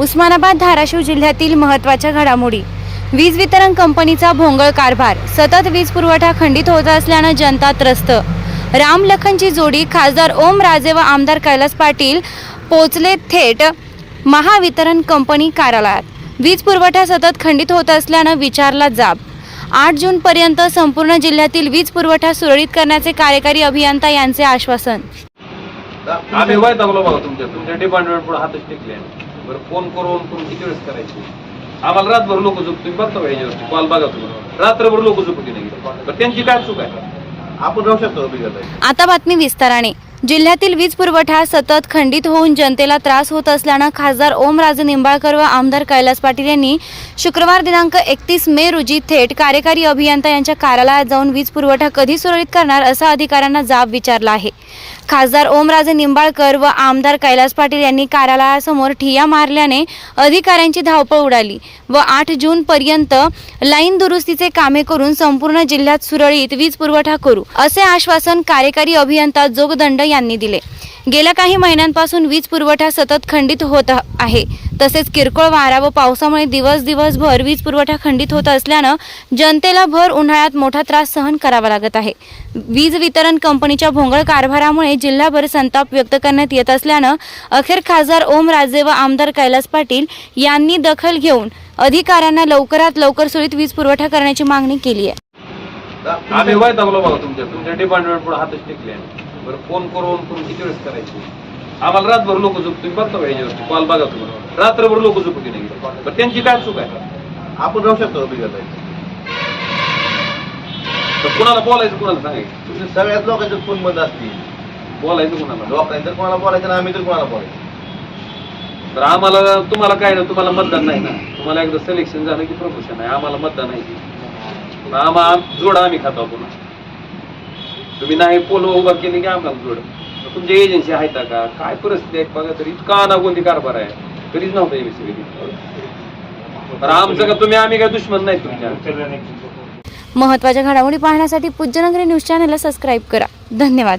उस्मानाबाद धाराशिव जिल्ह्यातील महत्त्वाच्या घडामोडी. वीज वितरण कंपनीचा भोंगळ कारभार. सतत वीज पुरवठा खंडित होत असल्यानं जनता त्रस्त. राम लखनची जोडी खासदार ओम राजे व आमदार कैलास पाटील पोचले थेट महावितरण कंपनी कार्यालयात. वीज पुरवठा सतत खंडित होत असल्यानं विचारला जाब. आठ जूनपर्यंत संपूर्ण जिल्ह्यातील वीज पुरवठा सुरळीत करण्याचे कार्यकारी अभियंता यांचे आश्वासन. आम्ही वैतागलो बघा तुमच्या तुमच्या डिपार्टमेंट पुढे हातच टिकले. बरं फोन करून करून किती वेळेस करायचे? आम्हाला रातभर लोक झोप तुम्ही बघता पाहिजे कॉल बघा तुम्ही. रात्रभर लोक झोपती नाही. तर त्यांची काय चूक आहे? आपण राहू शकतो बिघडत आता बातमी विस्ताराने. जिल्ह्यातील वीज पुरवठा सतत खंडित होऊन जनतेला त्रास होत असल्यानं खासदार ओमराजे निंबाळकर व आमदार कैलास पाटील यांनी शुक्रवार दिनांक एकतीस मे रोजी थेट कार्यकारी अभियंता यांच्या कार्यालयात जाऊन वीज पुरवठा कधी सुरळीत करणार असा अधिकाऱ्यांना जाब विचारला आहे. खासदार ओमराजे निंबाळकर व आमदार कैलास पाटील यांनी कार्यालयासमोर ठिया मारल्याने अधिकाऱ्यांची धावपळ उडाली व आठ जून पर्यंत लाईन दुरुस्तीचे कामे करून संपूर्ण जिल्ह्यात सुरळीत वीज पुरवठा करू असे आश्वासन कार्यकारी अभियंता जोगदंड यांनी दिले गेल्या काही महिन्यांपासून वीज पुरवठा सतत खंडित होत आहे तसेच किरकोळ वारा व पावसामुळे दिवस दिवसभर वीज पुरवठा खंडित होत असल्यानं जनतेला भर उन्हाळ्यात मोठा त्रास सहन करावा लागत आहे वीज वितरण कंपनीच्या भोंगळ कारभारामुळे जिल्हाभर संताप व्यक्त करण्यात येत असल्यानं अखेर खासदार ओम राजे व आमदार कैलास पाटील यांनी दखल घेऊन अधिकाऱ्यांना लवकरात लवकर सुरळीत वीज पुरवठा करण्याची मागणी केली आहे आम्ही वैतागलो बघा तुमच्या तुमच्या डिपार्टमेंट पुढे हातच टेकले बरं फोन करून करून किती वेळेस करायचे? आम्हाला रातभर लोक झोप तुम्ही बघता पाहिजे कॉल बघा तुम्ही. रात्रभर लोक झोपती नाही? तर त्यांची काय चूक आहे? आपण राहू शकतो तर कुणाला बोलायचं कुणाला सांगायचं? सगळ्याच लोकांचे फोन बंद असतील. बोलायचं कुणाला? लोकांनी तर कोणाला बोलायचं ना आम्ही तर कोणाला बोलायचं. तर आम्हाला तुम्हाला काय ना तुम्हाला मतदान नाही ना? तुम्हाला एकदा सिलेक्शन झालं की प्रमोशन आहे. आम्हाला मतदान आहे. आम्हा जोडा आम्ही खातो पुन्हा तुम्ही नाही पोल उभा केले की आम्हाला जोड. मग तुमची एजन्सी आहेत का? काय परिस्थिती आहे? बघा तर इतका अनागोंदी कारभार आहे. कधीच नव्हता एबीसी तर आमचं का तुम्ही आम्ही काय दुश्मन नाही तुमच्या. महत्त्वाच्या घडामोडी पाहण्यासाठी पूज्यनगरी न्यूज चॅनलला सबस्क्राईब करा. धन्यवाद.